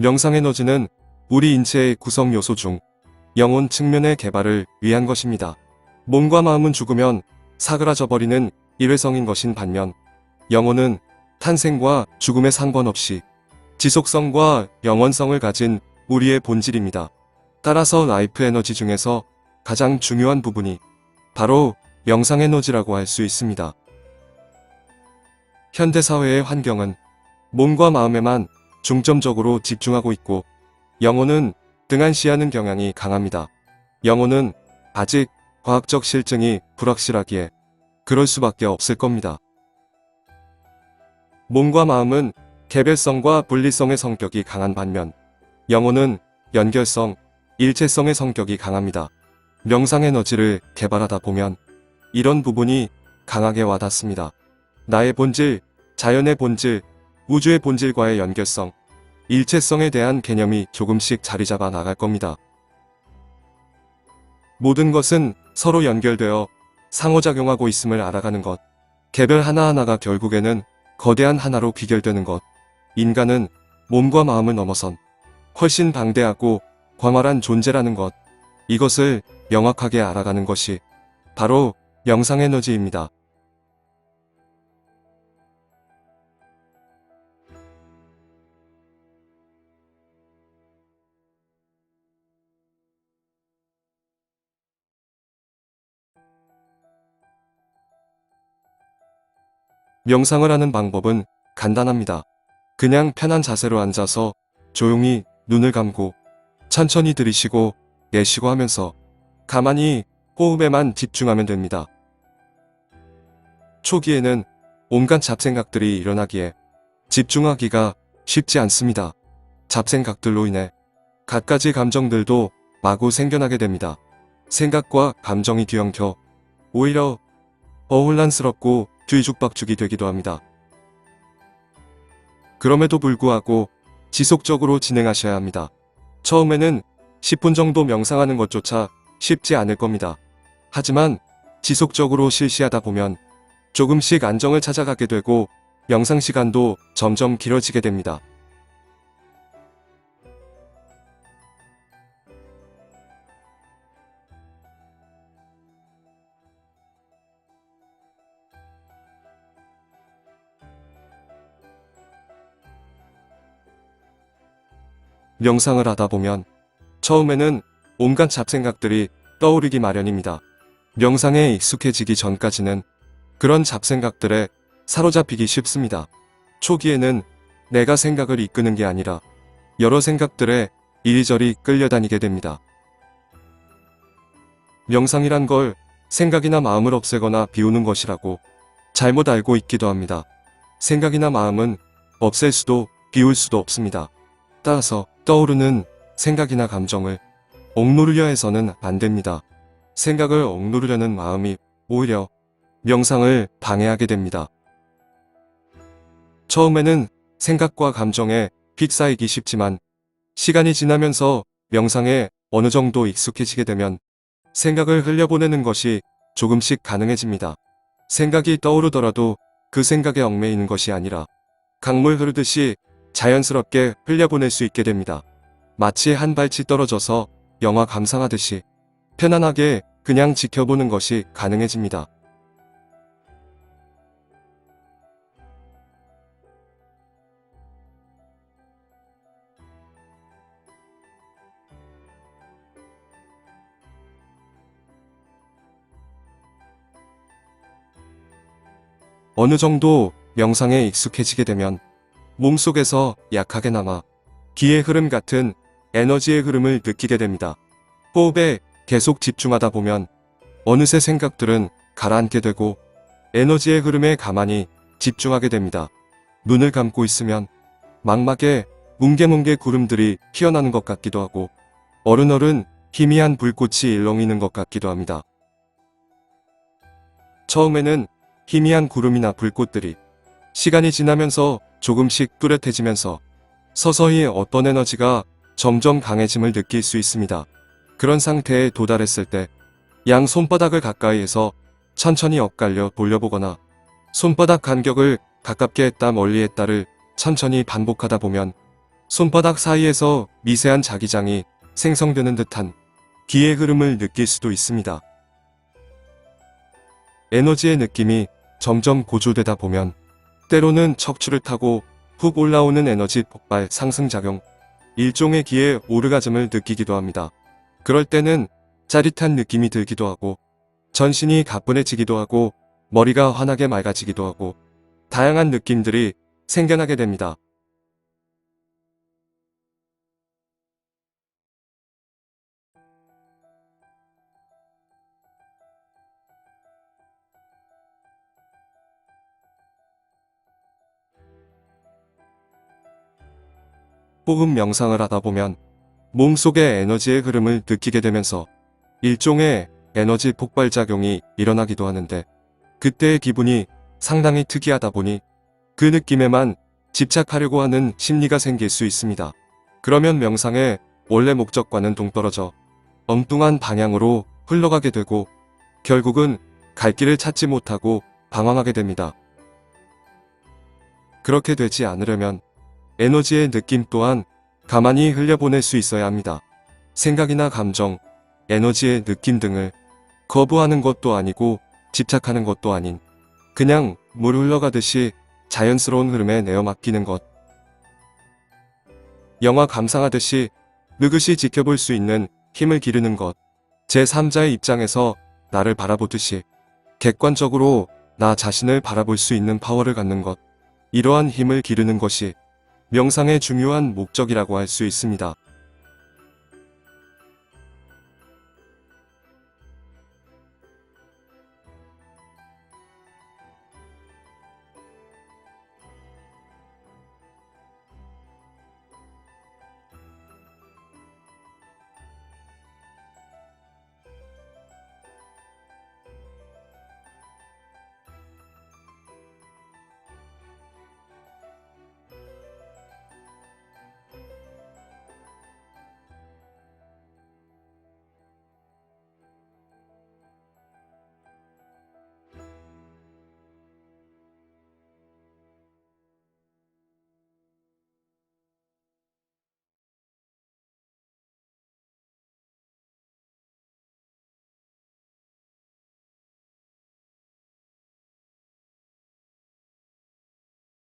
명상에너지는 우리 인체의 구성 요소 중 영혼 측면의 개발을 위한 것입니다. 몸과 마음은 죽으면 사그라져 버리는 일회성인 것인 반면 영혼은 탄생과 죽음에 상관없이 지속성과 영원성을 가진 우리의 본질입니다. 따라서 라이프 에너지 중에서 가장 중요한 부분이 바로 명상 에너지라고 할 수 있습니다. 현대 사회의 환경은 몸과 마음에만 중점적으로 집중하고 있고 영혼은 등한시하는 경향이 강합니다. 영혼은 아직 과학적 실증이 불확실하기에 그럴 수밖에 없을 겁니다. 몸과 마음은 개별성과 분리성의 성격이 강한 반면 영혼은 연결성, 일체성의 성격이 강합니다. 명상 에너지를 개발하다 보면 이런 부분이 강하게 와닿습니다. 나의 본질, 자연의 본질, 우주의 본질과의 연결성, 일체성에 대한 개념이 조금씩 자리 잡아 나갈 겁니다. 모든 것은 서로 연결되어 상호작용하고 있음을 알아가는 것. 개별 하나하나가 결국에는 거대한 하나로 귀결되는 것. 인간은 몸과 마음을 넘어선 훨씬 방대하고 광활한 존재라는 것. 이것을 명확하게 알아가는 것이 바로 명상 에너지입니다. 명상을 하는 방법은 간단합니다. 그냥 편한 자세로 앉아서 조용히 눈을 감고 천천히 들이쉬고 내쉬고 하면서 가만히 호흡에만 집중하면 됩니다. 초기에는 온갖 잡생각들이 일어나기에 집중하기가 쉽지 않습니다. 잡생각들로 인해 갖가지 감정들도 마구 생겨나게 됩니다. 생각과 감정이 뒤엉켜 오히려 더 혼란스럽고 뒤죽박죽이 되기도 합니다. 그럼에도 불구하고 지속적으로 진행하셔야 합니다. 처음에는 10분 정도 명상하는 것조차 쉽지 않을 겁니다. 하지만 지속적으로 실시하다 보면 조금씩 안정을 찾아가게 되고 명상 시간도 점점 길어지게 됩니다. 명상을 하다 보면 처음에는 온갖 잡생각들이 떠오르기 마련입니다. 명상에 익숙해지기 전까지는 그런 잡생각들에 사로잡히기 쉽습니다. 초기에는 내가 생각을 이끄는 게 아니라 여러 생각들에 이리저리 끌려다니게 됩니다. 명상이란 걸 생각이나 마음을 없애거나 비우는 것이라고 잘못 알고 있기도 합니다. 생각이나 마음은 없앨 수도 비울 수도 없습니다. 따라서 떠오르는 생각이나 감정을 억누르려 해서는 안 됩니다. 생각을 억누르려는 마음이 오히려 명상을 방해하게 됩니다. 처음에는 생각과 감정에 휩싸이기 쉽지만 시간이 지나면서 명상에 어느 정도 익숙해지게 되면 생각을 흘려보내는 것이 조금씩 가능해집니다. 생각이 떠오르더라도 그 생각에 얽매이는 것이 아니라 강물 흐르듯이 자연스럽게 흘려보낼 수 있게 됩니다. 마치 한 발치 떨어져서 영화 감상하듯이 편안하게 그냥 지켜보는 것이 가능해집니다. 어느 정도 명상에 익숙해지게 되면 몸속에서 약하게 남아 기의 흐름 같은 에너지의 흐름을 느끼게 됩니다. 호흡에 계속 집중하다 보면 어느새 생각들은 가라앉게 되고 에너지의 흐름에 가만히 집중하게 됩니다. 눈을 감고 있으면 막막에 뭉게뭉게 구름들이 피어나는 것 같기도 하고 어른어른 희미한 불꽃이 일렁이는 것 같기도 합니다. 처음에는 희미한 구름이나 불꽃들이 시간이 지나면서 조금씩 뚜렷해지면서 서서히 어떤 에너지가 점점 강해짐을 느낄 수 있습니다. 그런 상태에 도달했을 때 양 손바닥을 가까이에서 천천히 엇갈려 돌려보거나 손바닥 간격을 가깝게 했다 멀리 했다를 천천히 반복하다 보면 손바닥 사이에서 미세한 자기장이 생성되는 듯한 기의 흐름을 느낄 수도 있습니다. 에너지의 느낌이 점점 고조되다 보면 때로는 척추를 타고 훅 올라오는 에너지 폭발 상승작용, 일종의 기의 오르가즘을 느끼기도 합니다. 그럴 때는 짜릿한 느낌이 들기도 하고 전신이 가뿐해지기도 하고 머리가 환하게 맑아지기도 하고 다양한 느낌들이 생겨나게 됩니다. 호흡 명상을 하다 보면 몸속의 에너지의 흐름을 느끼게 되면서 일종의 에너지 폭발작용이 일어나기도 하는데 그때의 기분이 상당히 특이하다 보니 그 느낌에만 집착하려고 하는 심리가 생길 수 있습니다. 그러면 명상의 원래 목적과는 동떨어져 엉뚱한 방향으로 흘러가게 되고 결국은 갈 길을 찾지 못하고 방황하게 됩니다. 그렇게 되지 않으려면 에너지의 느낌 또한 가만히 흘려보낼 수 있어야 합니다. 생각이나 감정, 에너지의 느낌 등을 거부하는 것도 아니고 집착하는 것도 아닌 그냥 물 흘러가듯이 자연스러운 흐름에 내어 맡기는 것. 영화 감상하듯이 느긋이 지켜볼 수 있는 힘을 기르는 것. 제3자의 입장에서 나를 바라보듯이 객관적으로 나 자신을 바라볼 수 있는 파워를 갖는 것. 이러한 힘을 기르는 것이 명상의 중요한 목적이라고 할 수 있습니다.